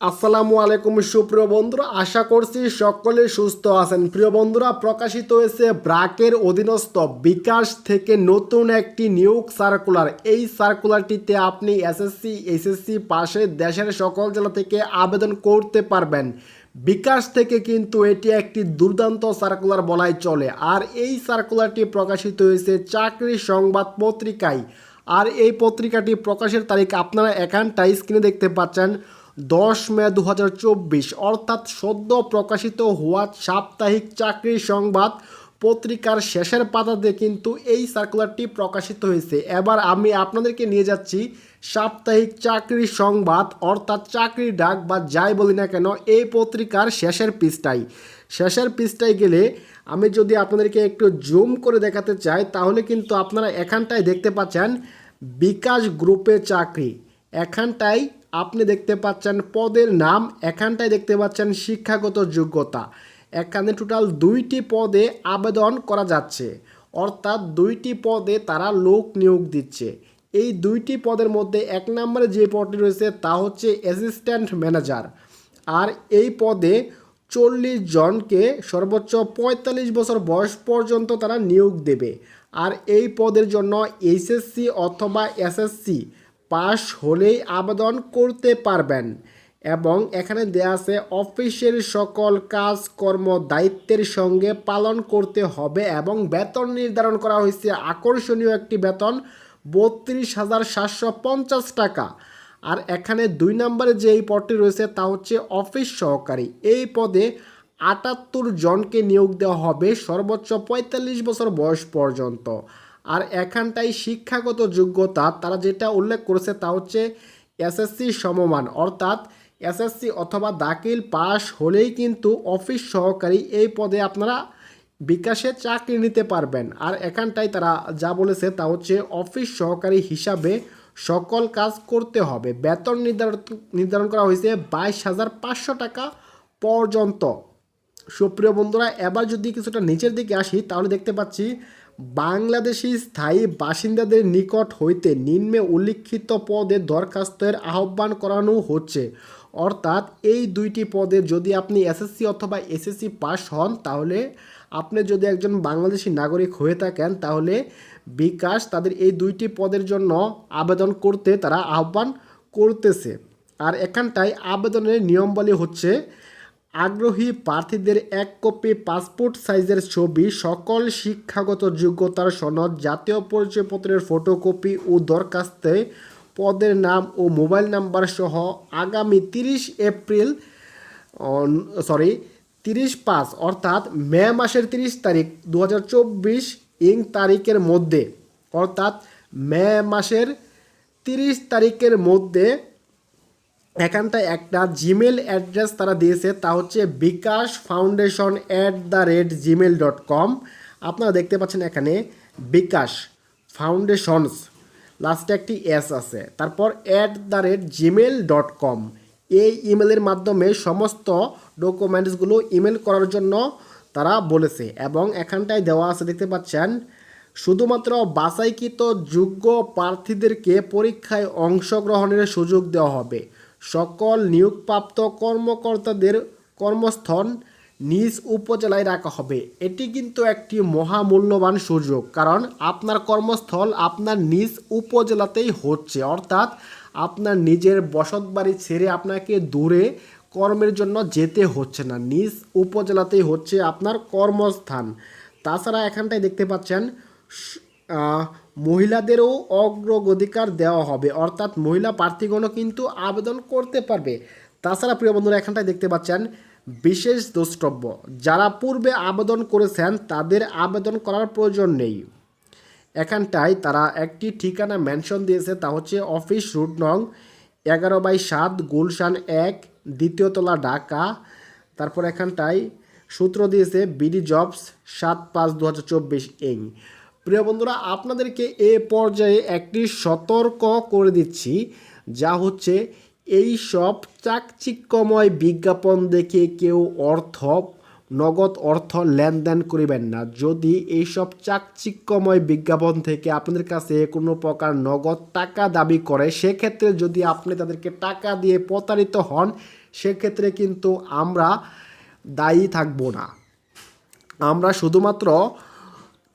আসসালামু আলাইকুম, সুপ্রিয় বন্ধুরা। আশা করছি সকলে সুস্থ আছেন। প্রিয় বন্ধুরা, প্রকাশিত হয়েছে ব্রাকের অধীনস্থ বিকাশ থেকে নতুন একটি নিয়োগ সার্কুলার। এই সার্কুলারটিতে আপনি এসএসসি এসএসসি পাশে দেশের সকল জেলা থেকে আবেদন করতে পারবেন। বিকাশ থেকে কিন্তু এটি একটি দুর্দান্ত সার্কুলার বলাই চলে। আর এই সার্কুলারটি প্রকাশিত হয়েছে চাকরি সংবাদ পত্রিকায়। আর এই পত্রিকাটি প্রকাশের তারিখ আপনারা এখানটাই স্ক্রিনে দেখতে পাচ্ছেন। দশ মে দু হাজার চব্বিশ, অর্থাৎ সদ্য প্রকাশিত হওয়া সাপ্তাহিক চাকরি সংবাদ পত্রিকার শেষের পাতাতে কিন্তু এই সার্কুলারটি প্রকাশিত হয়েছে। এবার আমি আপনাদেরকে নিয়ে যাচ্ছি সাপ্তাহিক চাকরি সংবাদ, অর্থাৎ চাকরি ডাক বা যাই বলি না কেন, এই পত্রিকার শেষের পৃষ্ঠায়। শেষের পৃষ্ঠায় গেলে আমি যদি আপনাদেরকে একটু জুম করে দেখাতে চাই, তাহলে কিন্তু আপনারা এখানটায় দেখতে পাচ্ছেন বিকাশ গ্রুপে চাকরি। এখানটায় আপনি দেখতে পাচ্ছেন পদের নাম, এখানটায় দেখতে পাচ্ছেন শিক্ষাগত যোগ্যতা। এখানে টোটাল দুইটি পদে আবেদন করা যাচ্ছে। অর্থাৎ দুইটি পদে তারা লোক নিয়োগ দিচ্ছে। এই দুইটি পদের মধ্যে এক নম্বরে যে পদটি রয়েছে তা হচ্ছে অ্যাসিস্ট্যান্ট ম্যানেজার আর এই পদে চল্লিশ জনকে সর্বোচ্চ পঁয়তাল্লিশ বছর বয়স পর্যন্ত তারা নিয়োগ দেবে। আর এই পদের জন্য এইচএসসি অথবা এসএসসি পাশ হলেই আবেদন করতে পারবেন এবং এখানে দেয়া আছে, অফিসের সকল কাজকর্ম দায়িত্বের সঙ্গে পালন করতে হবে এবং বেতন নির্ধারণ করা হয়েছে। আকর্ষণীয় একটি বেতন, বত্রিশ হাজার সাতশো পঞ্চাশ টাকা। আর এখানে দুই নম্বরে যে এই পদটি রয়েছে তা হচ্ছে অফিস সহকারী। এই পদে আটাত্তর জনকে নিয়োগ দেওয়া হবে সর্বোচ্চ পঁয়তাল্লিশ বছর বয়স পর্যন্ত। আর এখানটাই শিক্ষাগত যোগ্যতা, তারা যেটা উল্লেখ করেছে তা হচ্ছে এসএসসি সমমান, অর্থাৎ এসএসসি অথবা দাখিল পাস হলেই কিন্তু অফিস সহকারী এই পদে আপনারা বিকাশে চাকরি নিতে পারবেন। আর এখানটাই তারা যা বলেছে তা হচ্ছে অফিস সহকারী হিসাবে সকল কাজ করতে হবে। বেতন নির্ধারণ নির্ধারণ করা হয়েছে বাইশ হাজার পাঁচশো টাকা পর্যন্ত। সুপ্রিয় বন্ধুরা, এবার যদি কিছুটা নিচের দিকে আসি, তাহলে দেখতে পাচ্ছি বাংলাদেশি স্থায়ী বাসিন্দাদের নিকট হইতে নিম্নে উল্লিখিত পদে দরখাস্তের আহ্বান করানো হচ্ছে। অর্থাৎ এই দুইটি পদে যদি আপনি এসএসসি অথবা এসএসসি পাস হন, তাহলে আপনি যদি একজন বাংলাদেশি নাগরিক হয়ে থাকেন, তাহলে বিকাশ তাদের এই দুইটি পদের জন্য আবেদন করতে তারা আহ্বান করতেছে। আর এখানটায় আবেদনের নিয়মবলী হচ্ছে আগ্রহী প্রার্থীদের এক কপি পাসপোর্ট সাইজের ছবি, সকল শিক্ষাগত যোগ্যতার সনদ, জাতীয় পরিচয়পত্রের ফটোকপি ও দরখাস্তে, পদের নাম ও মোবাইল নাম্বার সহ আগামী তিরিশ এপ্রিল সরি তিরিশ পাঁচ, অর্থাৎ মে মাসের তিরিশ তারিখ দু হাজার চব্বিশ ইং তারিখের মধ্যে, অর্থাৎ মে মাসের তিরিশ তারিখের মধ্যে এখানটায় একটা জিমেল অ্যাড্রেস তারা দিয়েছে, তা হচ্ছে Bikash foundation at the rate Gmail dot com আপনারা দেখতে পাচ্ছেন এখানে বিকাশ ফাউন্ডেশনস লাস্টে একটি এস আছে। তারপর at the rate Gmail dot com এই ইমেলের মাধ্যমে সমস্ত ডকুমেন্টসগুলো ইমেল করার জন্য তারা বলেছে, এবং এখানটায় দেওয়া আছে দেখতে পাচ্ছেন, শুধুমাত্র বাছাইকৃত যোগ্য প্রার্থীদেরকে পরীক্ষায় অংশগ্রহণের সুযোগ দেওয়া হবে। সকল নিয়োগপ্রাপ্ত কর্মকর্তাদের কর্মস্থল নিজ উপজেলায় রাখা হবে। এটি কিন্তু একটি মহামূল্যবান সুযোগ, কারণ আপনার কর্মস্থল আপনার নিজ উপজেলাতেই হচ্ছে। অর্থাৎ আপনার নিজের বসতবাড়ি ছেড়ে আপনাকে দূরে কর্মের জন্য যেতে হচ্ছে না। নিজ উপজেলাতেই হচ্ছে আপনার কর্মস্থান। তাছাড়া এখানটায় দেখতে পাচ্ছেন মহিলাদেরও অগ্রগতিকার দেওয়া হবে। অর্থাৎ মহিলা প্রার্থীগণও কিন্তু আবেদন করতে পারবে। তাছাড়া প্রিয় বন্ধুরা, এখানটায় দেখতে পাচ্ছেন বিশেষ দ্রষ্টব্য। যারা পূর্বে আবেদন করেছেন, তাদের আবেদন করার প্রয়োজন নেই। এখানটায় তারা একটি ঠিকানা মেনশন দিয়েছে, তা হচ্ছে অফিস রুট নং এগারো বাই সাত, গুলশান এক, দ্বিতীয় তলা ঢাকা। তারপর এখানটায় সূত্র দিয়েছে, বিডি জবস সাত পাঁচ দু হাজার চব্বিশ এই প্রিয় বন্ধুরা, আপনাদেরকে এ পর্যায়ে একটি সতর্ক করে দিচ্ছি, যা হচ্ছে এই সব চাকচিক্যময় বিজ্ঞাপন দেখে কেউ অর্থ, নগদ অর্থ লেনদেন করিবেন না। যদি এইসব চাকচিক্যময় বিজ্ঞাপন থেকে আপনাদের কাছে কোনো প্রকার নগদ টাকা দাবি করে, সেক্ষেত্রে যদি আপনি তাদেরকে টাকা দিয়ে প্রতারিত হন, সেক্ষেত্রে কিন্তু আমরা দায়ী থাকব না। আমরা শুধুমাত্র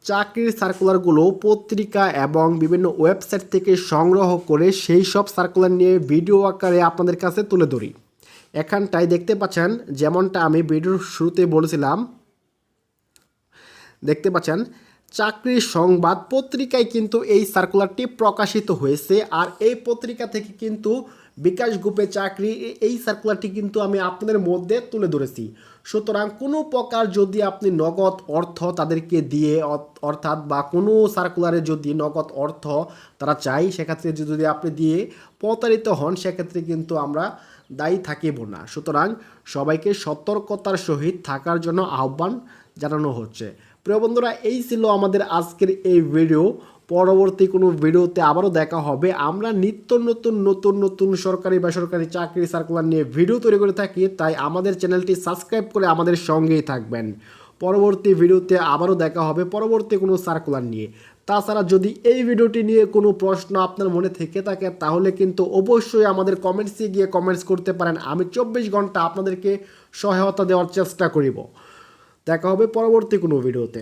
চাকরির সার্কুলারগুলো পত্রিকা এবং বিভিন্ন ওয়েবসাইট থেকে সংগ্রহ করে সেই সব সার্কুলার নিয়ে ভিডিও আকারে আপনাদের কাছে তুলে ধরি। এখানটায় দেখতে পাচ্ছেন, যেমনটা আমি ভিডিওর শুরুতে বলেছিলাম, দেখতে পাচ্ছেন চাকরির সংবাদ পত্রিকায় কিন্তু এই সার্কুলারটি প্রকাশিত হয়েছে আর এই পত্রিকা থেকে কিন্তু বিকাশ গ্রুপে চাকরি, এই সার্কুলারটি কিন্তু আমি আপনাদের মধ্যে তুলে ধরেছি। সুতরাং কোনো প্রকার যদি আপনি নগদ অর্থ তাদেরকে দিয়ে অর্থাৎ বা কোনো সার্কুলারে যদি নগদ অর্থ তারা চাই, সেক্ষেত্রে যদি আপনি দিয়ে প্রতারিত হন, সেক্ষেত্রে কিন্তু আমরা দায়ী থাকিব না। সুতরাং সবাইকে সতর্কতার সহিত থাকার জন্য আহ্বান জানানো হচ্ছে। প্রিয় বন্ধুরা, এই ছিল আমাদের আজকের এই ভিডিও পরবর্তী কোনো ভিডিওতে আবারও দেখা হবে। আমরা নিত্য নতুন নতুন নতুন সরকারি, বেসরকারি চাকরি সার্কুলার নিয়ে ভিডিও তৈরি করে থাকি, তাই আমাদের চ্যানেলটি সাবস্ক্রাইব করে আমাদের সঙ্গেই থাকবেন। পরবর্তী ভিডিওতে আবারও দেখা হবে পরবর্তী কোনো সার্কুলার নিয়ে। তাছাড়া যদি এই ভিডিওটি নিয়ে কোনো প্রশ্ন আপনার মনে থেকে থাকে, তাহলে কিন্তু অবশ্যই আমাদের কমেন্টসে গিয়ে কমেন্টস করতে পারেন। আমি চব্বিশ ঘণ্টা আপনাদেরকে সহায়তা দেওয়ার চেষ্টা করিব। দেখা হবে পরবর্তী কোনো ভিডিওতে।